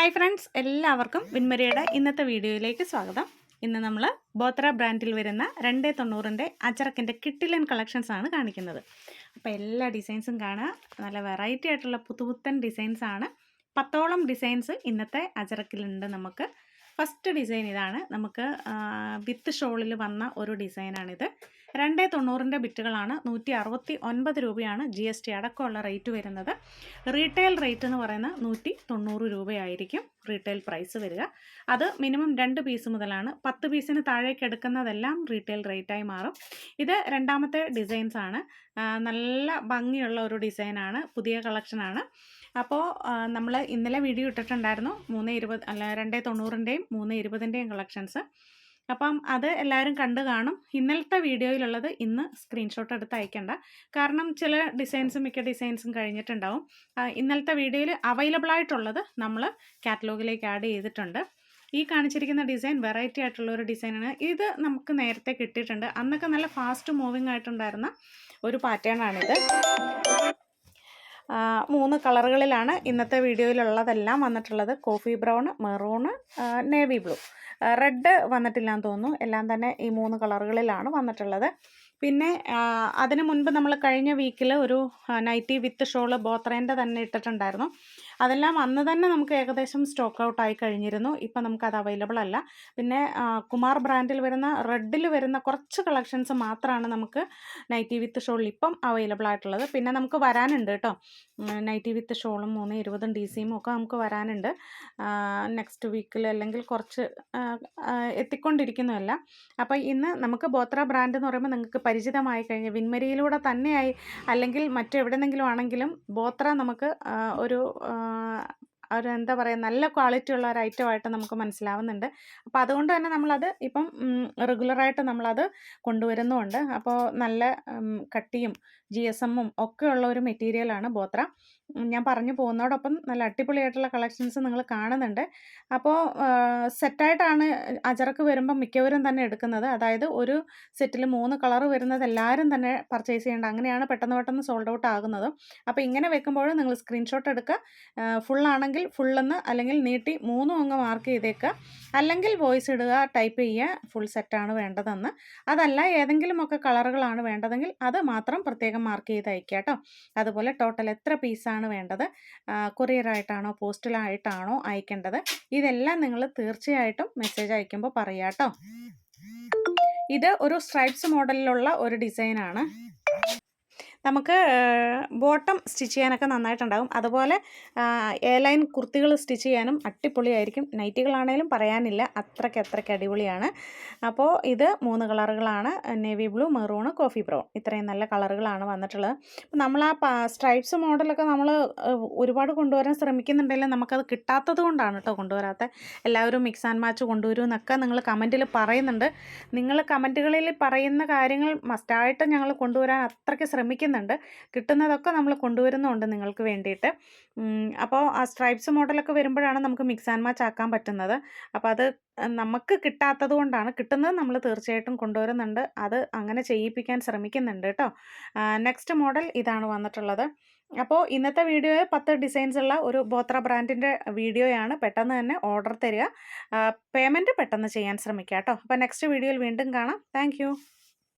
Hi friends എല്ലാവർക്കും വിൻമരിയുടെ ഇന്നത്തെ വീഡിയോയിലേക്ക് സ്വാഗതം. ഇന്ന് നമ്മൾ ബോത്ര ബ്രാൻഡിൽ വരുന്ന രണ്ട് തൊണ്ണൂറിന്റെ അച്ചറക്കിന്റെ കിട്ടിലൻ കളക്ഷൻസ് ആണ് കാണിക്കുന്നത്. അപ്പോൾ എല്ലാ ഡിസൈൻസും കാണുക നല്ല വെറൈറ്റി ആയിട്ടുള്ള പുതുപുത്തൻ ഡിസൈൻസ് ആണ്. പത്തോളം ഡിസൈൻസ് ഇന്നത്തെ അച്ചറക്കിലുണ്ട് നമുക്ക്. ഫസ്റ്റ് ഡിസൈൻ ഇതാണ്. നമുക്ക് വിത്ത് ഷോളിൽ വന്ന ഒരു ഡിസൈനാണിത് രണ്ട് തൊണ്ണൂറിന്റെ ബിറ്റുകളാണ് നൂറ്റി അറുപത്തി ഒൻപത് രൂപയാണ് ജി എസ് ടി അടക്കമുള്ള റേറ്റ് വരുന്നത്. റീറ്റെയിൽ റേറ്റ് എന്ന് പറയുന്നത് നൂറ്റി തൊണ്ണൂറ് രൂപയായിരിക്കും റീറ്റെയിൽ പ്രൈസ് വരിക. അത് മിനിമം രണ്ട് പീസ് മുതലാണ്. പത്ത് പീസിന് താഴേക്ക് എടുക്കുന്നതെല്ലാം റീറ്റെയിൽ റേറ്റായി മാറും. ഇത് രണ്ടാമത്തെ ഡിസൈൻസ് ആണ്. നല്ല ഭംഗിയുള്ള ഒരു ഡിസൈനാണ്. പുതിയ കളക്ഷനാണ്. അപ്പോൾ നമ്മൾ ഇന്നലെ വീഡിയോ ഇട്ടിട്ടുണ്ടായിരുന്നു. മൂന്ന് ഇരുപത് അല്ല രണ്ടേ തൊണ്ണൂറിന്റെയും മൂന്ന് ഇരുപതിന്റെയും കളക്ഷൻസ്. അപ്പം അത് എല്ലാവരും കണ്ടു കാണും. ഇന്നലത്തെ വീഡിയോയിലുള്ളത് ഇന്ന് സ്ക്രീൻഷോട്ട് എടുത്ത് അയക്കേണ്ട. കാരണം ചില ഡിസൈൻസും മിക്ക ഡിസൈൻസും കഴിഞ്ഞിട്ടുണ്ടാവും. ഇന്നലത്തെ വീഡിയോയിൽ അവൈലബിൾ ആയിട്ടുള്ളത് നമ്മൾ കാറ്റലോഗിലേക്ക് ആഡ് ചെയ്തിട്ടുണ്ട്. ഈ കാണിച്ചിരിക്കുന്ന ഡിസൈൻ വെറൈറ്റി ആയിട്ടുള്ള ഒരു ഡിസൈനാണ് ഇത് നമുക്ക് നേരത്തെ കിട്ടിയിട്ടുണ്ട്. അന്നൊക്കെ നല്ല ഫാസ്റ്റ് മൂവിങ് ആയിട്ടുണ്ടായിരുന്ന ഒരു പാറ്റേൺ ആണിത്. മൂന്ന് കളറുകളിലാണ് ഇന്നത്തെ വീഡിയോയിലുള്ളതെല്ലാം വന്നിട്ടുള്ളത്. Coffee brown maroon navy blue. Red വന്നിട്ടില്ല എന്ന് തോന്നുന്നു. എല്ലാം തന്നെ ഈ മൂന്ന് കളറുകളിലാണ് വന്നിട്ടുള്ളത്. പിന്നെ അതിന് മുൻപ് നമ്മൾ കഴിഞ്ഞ വീക്കിൽ ഒരു നൈറ്റി വിത്ത് ഷോൾ ബോത്രേന്റെ തന്നെ ഇട്ടിട്ടുണ്ടായിരുന്നു. അതെല്ലാം അന്ന് തന്നെ നമുക്ക് ഏകദേശം സ്റ്റോക്ക് ഔട്ട് ആയി കഴിഞ്ഞിരുന്നു. ഇപ്പം അത് അവൈലബിൾ അല്ല. പിന്നെ കുമാർ ബ്രാൻഡിൽ വരുന്ന റെഡിൽ വരുന്ന കുറച്ച് കളക്ഷൻസ് മാത്രമാണ് നമുക്ക് നൈറ്റി വിത്ത് ഷോളിൽ ഇപ്പം അവൈലബിൾ ആയിട്ടുള്ളത്. പിന്നെ നമുക്ക് വരാനുണ്ട് കേട്ടോ നൈറ്റി വിത്ത് ഷോളും മൂന്ന് ഇരുപതും ഡി സിയും ഒക്കെ നമുക്ക് വരാനുണ്ട്. നെക്സ്റ്റ് വീക്കിൽ അല്ലെങ്കിൽ കുറച്ച് എത്തിക്കൊണ്ടിരിക്കുന്നതല്ല. അപ്പോൾ ഇന്ന് നമുക്ക് ബോത്ര ബ്രാൻഡ് എന്ന് പറയുമ്പോൾ നിങ്ങൾക്ക് പരിചിതമായി കഴിഞ്ഞ് വിൻമരിയിലൂടെ തന്നെയായി. അല്ലെങ്കിൽ മറ്റെവിടെന്നെങ്കിലും ആണെങ്കിലും ബോത്ര നമുക്ക് ഒരു ഒരു എന്താ പറയുക നല്ല ക്വാളിറ്റി ഉള്ള ഒരു ഐറ്റമായിട്ട് നമുക്ക് മനസ്സിലാവുന്നുണ്ട്. അപ്പോൾ അതുകൊണ്ട് തന്നെ നമ്മളത് ഇപ്പം റെഗുലറായിട്ട് നമ്മളത് കൊണ്ടുവരുന്നുമുണ്ട്. അപ്പോൾ നല്ല കട്ടിയും ജി എസ് എമ്മും ഒക്കെ ഉള്ള ഒരു മെറ്റീരിയലാണ് ബോത്ര. ഞാൻ പറഞ്ഞു പോകുന്നതോടൊപ്പം നല്ല അടിപൊളിയായിട്ടുള്ള കളക്ഷൻസ് നിങ്ങൾ കാണുന്നുണ്ട്. അപ്പോൾ സെറ്റായിട്ടാണ് അജറക്ക് വരുമ്പം മിക്കവരും തന്നെ എടുക്കുന്നത്. അതായത് ഒരു സെറ്റിൽ മൂന്ന് കളർ വരുന്നത് എല്ലാവരും തന്നെ പർച്ചേസ് ചെയ്യേണ്ട അങ്ങനെയാണ് പെട്ടെന്ന് പെട്ടെന്ന് സോൾഡ് ഔട്ട് ആകുന്നത്. അപ്പോൾ ഇങ്ങനെ വെക്കുമ്പോൾ നിങ്ങൾ സ്ക്രീൻഷോട്ട് എടുക്കുക. ഫുള്ളാണെങ്കിൽ ഫുള്ളെന്ന് അല്ലെങ്കിൽ നീട്ടി മൂന്നും അങ്ങ് മാർക്ക് ചെയ്തേക്കുക. അല്ലെങ്കിൽ വോയിസ് ഇടുക ടൈപ്പ് ചെയ്യുക ഫുൾ സെറ്റാണ് വേണ്ടതെന്ന്. അതല്ല ഏതെങ്കിലുമൊക്കെ കളറുകളാണ് വേണ്ടതെങ്കിൽ അത് മാത്രം പ്രത്യേകം മാർക്ക് ചെയ്ത് അയക്കുക കേട്ടോ. അതുപോലെ ടോട്ടൽ എത്ര പീസാണ് വേണ്ടത്. കൊറിയറായിട്ടാണോ പോസ്റ്റലായിട്ടാണോ അയക്കേണ്ടത്? ഇതെല്ലാം നിങ്ങൾ തീർച്ചയായിട്ടും മെസ്സേജ് അയക്കുമ്പോൾ പറയാം കേട്ടോ ഇത് ഒരു സ്ട്രൈപ്സ് മോഡലിലുള്ള ഒരു ഡിസൈനാണ് നമുക്ക് ബോട്ടം സ്റ്റിച്ച് ചെയ്യാനൊക്കെ നന്നായിട്ടുണ്ടാകും അതുപോലെ എ ലൈൻ കുർത്തികൾ സ്റ്റിച്ച് ചെയ്യാനും അടിപൊളിയായിരിക്കും. നൈറ്റികളാണേലും പറയാനില്ല അത്രയ്ക്ക് അത്രയ്ക്ക് അടിപൊളിയാണ്. അപ്പോൾ ഇത് മൂന്ന് കളറുകളാണ്. Navy blue maroon coffee brown. ഇത്രയും നല്ല കളറുകളാണ് വന്നിട്ടുള്ളത്. നമ്മൾ ആ സ്ട്രൈപ്സ് മോഡലൊക്കെ നമ്മൾ ഒരുപാട് കൊണ്ടുവരാൻ ശ്രമിക്കുന്നുണ്ടെങ്കിലും നമുക്കത് കിട്ടാത്തത് കൊണ്ടാണ് കേട്ടോ കൊണ്ടുവരാത്ത. എല്ലാവരും മിക്സ് ആൻഡ് മാച്ച് കൊണ്ടുവരും എന്നൊക്കെ നിങ്ങൾ കമന്റിൽ പറയുന്നുണ്ട്. നിങ്ങൾ കമന്റുകളിൽ പറയുന്ന കാര്യങ്ങൾ മസ്റ്റായിട്ട് ഞങ്ങൾ കൊണ്ടുവരാൻ അത്രയ്ക്ക് ശ്രമിക്കുന്നു ചെയ്യുന്നുണ്ട് കിട്ടുന്നതൊക്കെ നമ്മൾ കൊണ്ടുവരുന്നുണ്ട് നിങ്ങൾക്ക് വേണ്ടിയിട്ട്. അപ്പോൾ ആ സ്ട്രൈപ്സ് മോഡലൊക്കെ വരുമ്പോഴാണ് നമുക്ക് മിക്സ് ആൻഡ് മാച്ച് ആക്കാൻ പറ്റുന്നത്. അപ്പോൾ അത് നമുക്ക് കിട്ടാത്തത് കൊണ്ടാണ് കിട്ടുന്നത് നമ്മൾ തീർച്ചയായിട്ടും കൊണ്ടുവരുന്നുണ്ട്. അത് അങ്ങനെ ചെയ്യിപ്പിക്കാൻ ശ്രമിക്കുന്നുണ്ട് കേട്ടോ. നെക്സ്റ്റ് മോഡൽ ഇതാണ് വന്നിട്ടുള്ളത്. അപ്പോൾ ഇന്നത്തെ വീഡിയോ പത്ത് ഡിസൈൻസ് ഉള്ള ഒരു ബോത്ര ബ്രാൻഡിന്റെ വീഡിയോയാണ് പെട്ടെന്ന് തന്നെ ഓർഡർ തരിക. പേയ്മെന്റ് പെട്ടെന്ന് ചെയ്യാൻ ശ്രമിക്കുക കേട്ടോ. അപ്പോൾ നെക്സ്റ്റ് വീഡിയോയിൽ വീണ്ടും കാണാം. താങ്ക്